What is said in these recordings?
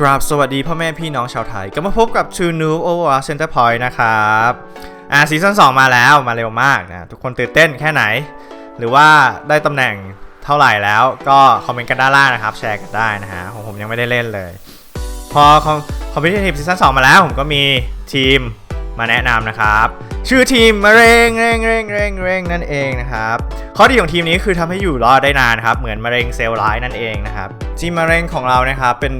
กราบสวัสดีพ่อแม่พี่น้องชาวไทย ก็มาพบกับ True Noob Overwatch Center Point นะครับอ่าซีซั่น2มาแล้วมาเร็วมากนะทุกคนตื่นเต้นแค่ไหน หรือว่าได้ตำแหน่งเท่าไหร่แล้วก็คอมเมนต์กันด้านล่างนะครับ แชร์กันได้นะฮะของผมยังไม่ได้เล่นเลย พอคอมพิวเตอร์ทีมซีซั่น2มาแล้ว ผมก็มีทีมมาแนะนำนะครับ ชื่อทีมมะเร็งเร่งเร่งเร่งเร่งนั่นเองนะครับข้อดีของทีมนี้คือทำให้อยู่รอดได้นานครับเหมือนมะเร็งเซลล์ร้ายนั่นเองนะครับทีมมะเร็งของเรานะครับเป็น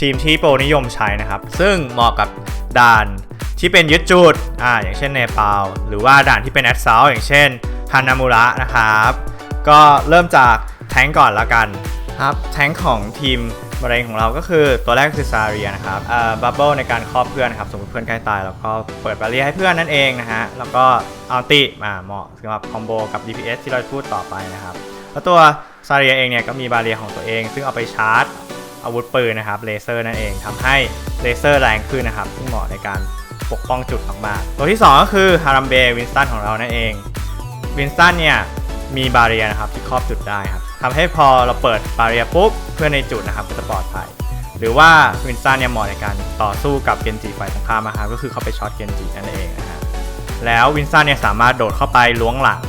ทีมที่โปรนิยมใช้นะครับ ซึ่งเหมาะกับด่านที่เป็นยึดจุดอ่าอย่างเช่นเนปาลหรือว่าด่านที่เป็นแอดเซลอย่างเช่นฮานามูระนะครับ ก็เริ่มจากแทงก่อนละกันครับแทงของทีมมะเร็งของเราก็คือตัวแรกคือซาเรียนะครับเอ่อบับเบิลในการครอบเพื่อนครับสมมติเพื่อนใกล้ตายแล้วก็เปิดบาเรียให้เพื่อนนั่นเองนะฮะแล้วก็อัลติมาเหมาะสำหรับคอมโบกับ DPS ที่เราพูดต่อไปนะครับแล้วตัวซาเรียเองเนี่ยก็มีบาเรียของตัวเอง ซึ่งเอาไปชาร์จ อาวุธปืนนะครับเลเซอร์นั่นเองทำให้เลเซอร์แรงขึ้นนะครับ ซึ่งเหมาะในการปกป้องจุดมากๆตัวที่ 2 ก็คือฮารัมเบวินสตันของเรานั่นเองวินสตันเนี่ยมีบาเรียนะครับที่ครอบจุดได้ครับทำให้พอเราเปิดบาเรียปุ๊บเพื่อนในจุดนะครับก็จะปลอดภัยหรือว่าวินสตันเนี่ยเหมาะในการต่อสู้กับเกนจิฝ่ายตรงข้ามนะครับก็คือเข้าไปช็อตเกนจินั่นเองนะครับแล้ววินสตันเนี่ยสามารถโดดเข้าไปล้วงหลัง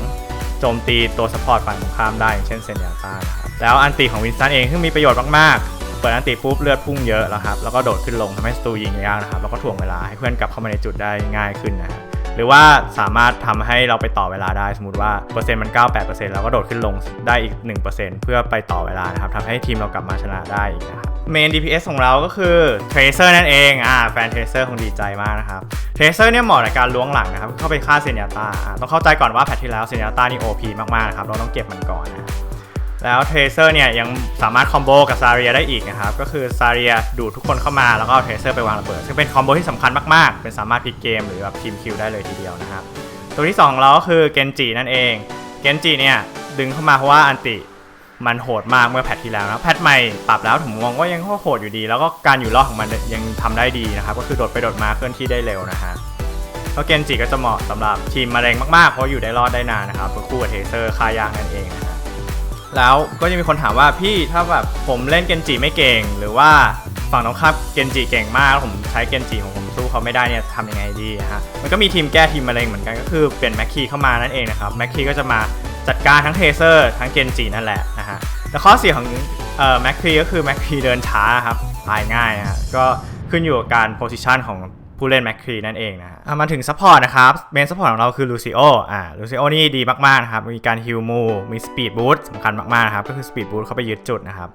โจมตีตัวสปอร์ตฝั่งตรงข้ามได้อย่างเช่นเซนยาต้านะครับแล้วอันติของวินสตันเองซึ่งมีประโยชน์มากๆ เปิดอันติปุ๊บเลือดพุ่งเยอะแล้วครับแล้วก็โดดขึ้นลงทำให้ศัตรูยิงยากนะครับแล้วก็ถ่วงเวลาให้เพื่อนกลับเข้ามาในจุดได้ง่ายขึ้นนะฮะหรือว่าสามารถทำให้เราไปต่อเวลาได้สมมติว่าเปอร์เซ็นต์มัน 98%แล้วก็โดดขึ้นลงได้อีก 1%เพื่อไปต่อเวลานะครับทำให้ทีมเรากลับมาชนะได้อีกนะครับเมน DPS ของเราก็คือ Tracer นั่นเองอ่าแฟน Tracer คงดีใจมากนะครับเทรเซอร์เนี่ยเหมาะในการล้วงหลังนะครับ เข้าไปฆ่าเซนยาตาต้องเข้าใจก่อนว่าแพทที่แล้วเซนยาตานี่ OP มากๆนะครับเราต้องเก็บมันก่อนนะ แล้วเทรเซอร์เนี่ยยังสามารถคอมโบกับซาเรียได้อีกนะครับ ก็คือซาเรียดูดทุกคนเข้ามาแล้วก็เอาเทรเซอร์ไปวางระเบิด ซึ่งเป็นคอมโบที่สำคัญมากๆ เป็นสามารถพลิกเกมหรือแบบทีมคิวได้เลยทีเดียวนะครับ ตัวที่2ของเราก็คือเกนจินั่นเอง เกนจิเนี่ยดึงเข้ามาเพราะว่าอันติมันโหดมากเมื่อแพทที่แล้วนะแพทใหม่ปรับแล้วผมมองว่ายังโหดอยู่ดี แล้วก็การอยู่รอดของมันยังทำได้ดีนะครับ ก็คือโดดไปโดดมาเคลื่อนที่ได้เร็วนะฮะแล้วเกนจิก็จะเหมาะสำหรับทีมมะเร็งมากๆ เพราะอยู่ได้รอดได้นานนะครับเป็นคู่กับเทเซอร์คายากนั่นเองนะ แล้วก็จะมีคนถามว่าพี่ถ้าแบบผมเล่นเกนจิไม่เก่ง หรือว่าฝั่งตรงข้ามเกนจิเก่งมากแล้วผมใช้เกนจิของผมสู้เขาไม่ได้เนี่ยทำยังไงดีฮะมันก็มีทีมแก้ทีมมะเร็งเหมือนกันก็คือเปลี่ยนแม็กคีเข้ามานั่นเองนะครับแม็กคีก็จะมาจัดการทั้งเทเซอร์ทั้งเกนจินั่นแหละนะฮะแต่ข้อเสียของเอ่อแม็กคีก็คือแม็กคีเดินช้าครับตายง่ายฮะก็ขึ้นอยู่กับการโพซิชันของ ผู้เล่นแมคครีนั่นเองนะฮะมาถึงซัพพอร์ตนะครับเมนซัพพอร์ตของเราคือลูซิโออ่าลูซิโอนี่ดีมากๆนะครับ มีการฮิลมูมีสปีดบู t สำคัญมากๆนะครับ ก็คือสปีดบู t เข้าไปยึดจุดนะครับ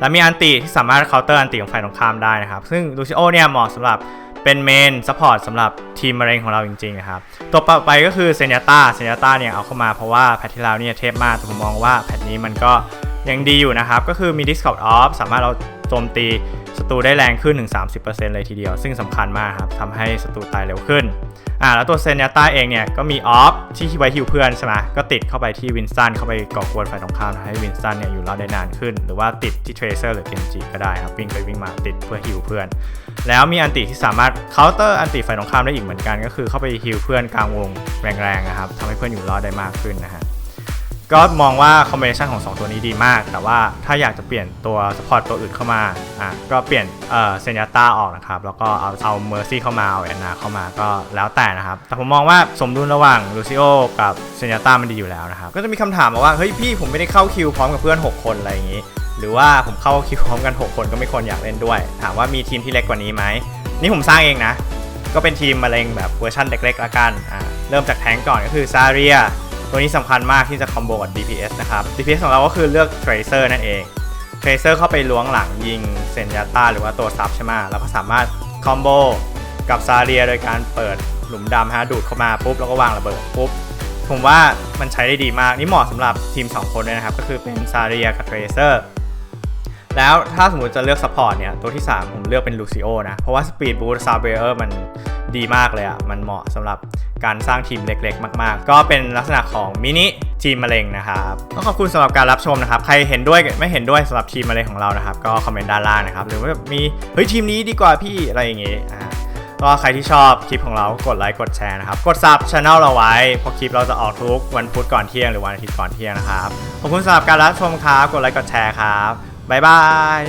แล้วมีอันติที่สามารถเคาน์เตอร์อันติของฝ่ายตรงข้ามได้นะครับ ซึ่งลูซิโอเนี่ยเหมาะสำหรับเป็นเมนซัพพอร์ตสำหรับทีมมะเร็งของเราจริงๆนะครับ ตัวต่อไปก็คือเซนยาต้าเซนยาต้าเนี่ยเอาเข้ามาเพราะว่าแพทที่แล้วเนี่ยเทพมากแต่ผมมองว่าแพทนี้มันก็ยังดีอยู่นะครับ ก็คือมี Discord Off สามารถเราโจมตี ตรูได้แรงขึ้นถึง 30%เลยทีเดียว ซึ่งสำคัญมากครับทำให้ศัตรูตายเร็วขึ้นอ่าแล้วตัวเซนยาต้าเองเนี่ยก็มีออฟที่ไว้ฮิวเพื่อนใช่ไหมก็ติดเข้าไปที่วินสันเข้าไปก่อกวนฝ่ายตรงข้ามทำให้วินสันเนี่ยอยู่รอดได้นานขึ้น หรือว่าติดที่เทรเซอร์หรือเกนจิก็ได้ครับวิ่งไปวิ่งมาติดเพื่อฮิวเพื่อน แล้วมีอันติที่สามารถเคาน์เตอร์อันติฝ่ายตรงข้ามได้อีกเหมือนกัน ก็คือเข้าไปฮิวเพื่อนกลางวงแรงๆนะครับทำให้เพื่อนอยู่รอดได้มากขึ้นนะฮะ ก็มองว่าคอมบิเนชันของ 2 ตัวนี้ดีมาก แต่ว่าถ้าอยากจะเปลี่ยนตัวสปอร์ตตัวอื่นเข้ามาอะก็เปลี่ยนเอ่อเซนยาต้าออกนะครับ แล้วก็เอาเอาเมอร์ซี่เข้ามาเอาแอนนาเข้ามาก็แล้วแต่นะครับ แต่ผมมองว่าสมดุลระหว่างลูซิโอกับเซนยาต้ามันดีอยู่แล้วนะครับ ก็จะมีคำถามมาว่า เฮ้ยพี่ผมไม่ได้เข้าคิวพร้อมกับเพื่อน 6 คนอะไรอย่างนี้ หรือว่าผมเข้าคิวพร้อมกัน 6 คนก็ไม่ควรอยากเล่นด้วย ถามว่ามีทีมที่เล็กกว่านี้ไหมนี่ผมสร้างเองนะก็เป็นทีมมะเร็งแบบเวอร์ชันเล็กๆละกันอ่าเริ่มจากแทงก์ก่อนก็คือซาเรีย ตัวนี้สำคัญมากที่จะคอมโบกับ DPS นะครับ DPS ของเราก็คือเลือก Tracer นั่นเอง Tracer เข้าไปล้วงหลังยิงเซนยาต้าหรือว่าตัวซับใช่ไหมแล้วก็สามารถคอมโบกับซาเรียโดยการเปิดหลุมดำฮะดูดเข้ามาปุ๊บแล้วก็วางระเบิดปุ๊บผมว่ามันใช้ได้ดีมาก นี่เหมาะสำหรับทีม 2 คนด้วยนะครับ ก็คือเป็นซาเรียกับ Tracer แล้วถ้าสมมติจะเลือกซัพพอร์ตเนี่ย ตัวที่ 3 ผมเลือกเป็นลูซิโอนะ เพราะว่า Speed Boost s a b e r มัน ดีมากเลยอะ่ะ มันเหมาะสำหรับการสร้างทีมเล็กๆ มาก ๆ ก็เป็นลักษณะของมินิทีมมะเร็งนะครับก็ขอบคุณสำหรับการรับชมนะครับ ใครเห็นด้วยไม่เห็นด้วยสำหรับทีมมะเร็งของเรานะครับ ก็คอมเมนต์ด้านล่างนะครับ หรือว่ามีเฮ้ยทีมนี้ดีกว่าพี่อะไรอย่างเงี้อ่าก็ใครที่ชอบคลิปของเรากดไลค์กดแชร์นะครับ กดซับช anel เราไว้เพราะคลิปเราจะออกทุกวันพุธก่อนเที่ยงหรือวันอาทิตย์ก่อนเที่ยงนะครับ ขอบคุณสำหรับการรับชมครับ กดไลค์กดแชร์ครับบ๊ายบาย